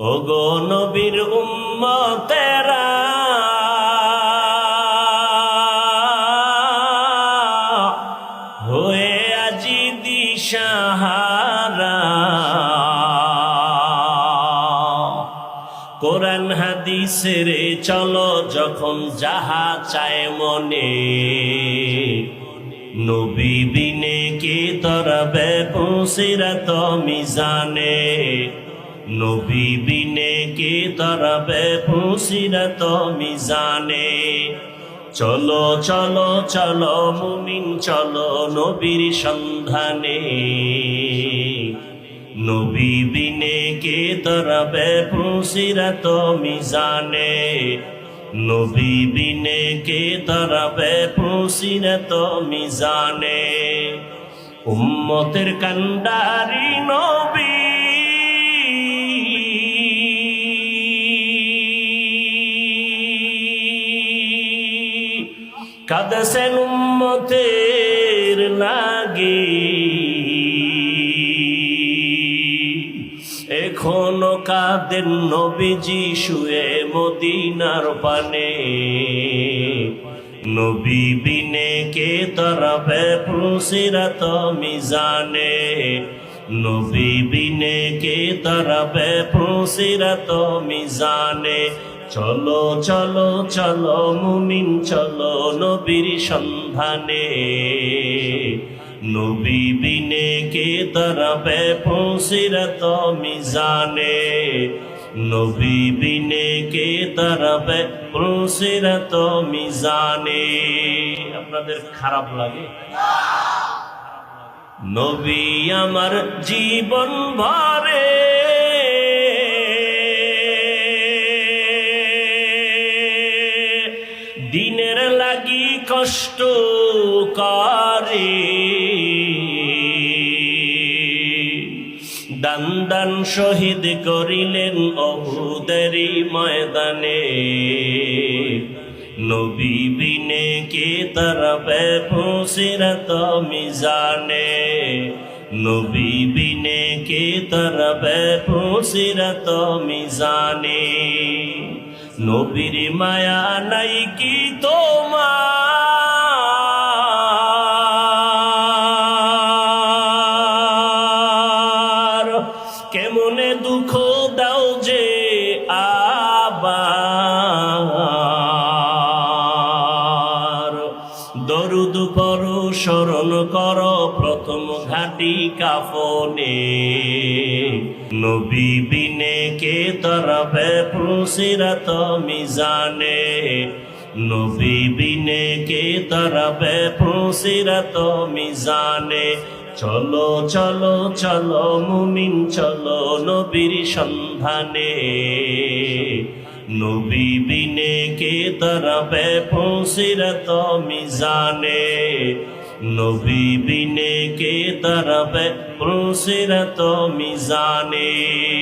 ওগো নবীর উম্মতেরা। হয়ে আজি দিশাহারা। কোরআন হাদিসের চলো যখন যাহা চায় মনে। নবী বিনে কে তরবে পৌঁছিরাত মিজানে? নবী বিনে কে তরবে পৌঁছিরাত মিজানে চলো চলো চলো, মুমিন, চলো নবীর সন্ধানে। নবী বিনে কে তরবে পৌঁছিরাত মিজানে নবী বিনে কে তরবে পৌঁছিরাত মিজানে উম্মতের কান্ডারি নবী কাদসেন উম্মতের লাগে। এখনও কাদের নবীজি শুয়ে মদিনার পানে। নবী বিনে কে তরবে প্রসিরত মিজানে। নবী বিনে কে তরবে প্রসিরত মিজানে। চলো চলো চলো, মুমিন, চলো নবীর সন্ধানে। নবী বিনে কে তরবে পৌঁছিরত মিজানে। নবী বিনে কে তরবে পৌঁছিরত মিজানে। আপনাদের খারাপ লাগে? নবী আমার জীবন ভরে। দিনের লাগি কষ্ট করে। দান দান শহীদ করিলেন অহুদেরি ময়দানে। নবী বিনে কে তরবে পৌঁছিরত মিজানে? নবী বিনে কে তরবে পৌঁছিরত মিজানে? নবীর মায়া নাই কি তোমার? কেমনে দুঃখ দাও যে আবার? দরুদ পর স্মরণ কর, প্রথম ঘাটি কাফনে। নবী বিনে কে তরবে প্রসিরত মিজানে? নবী বিনে কে তরবে প্রসিরত মিজানে? চলো চলো চলো, মুমিন, চলো, নবীর সন্ধানে। নবী বিনে কে তরবে পৌঁছিরত মিজানে? নবী বিনে কে তরবে পৌঁছিরত মিজানে?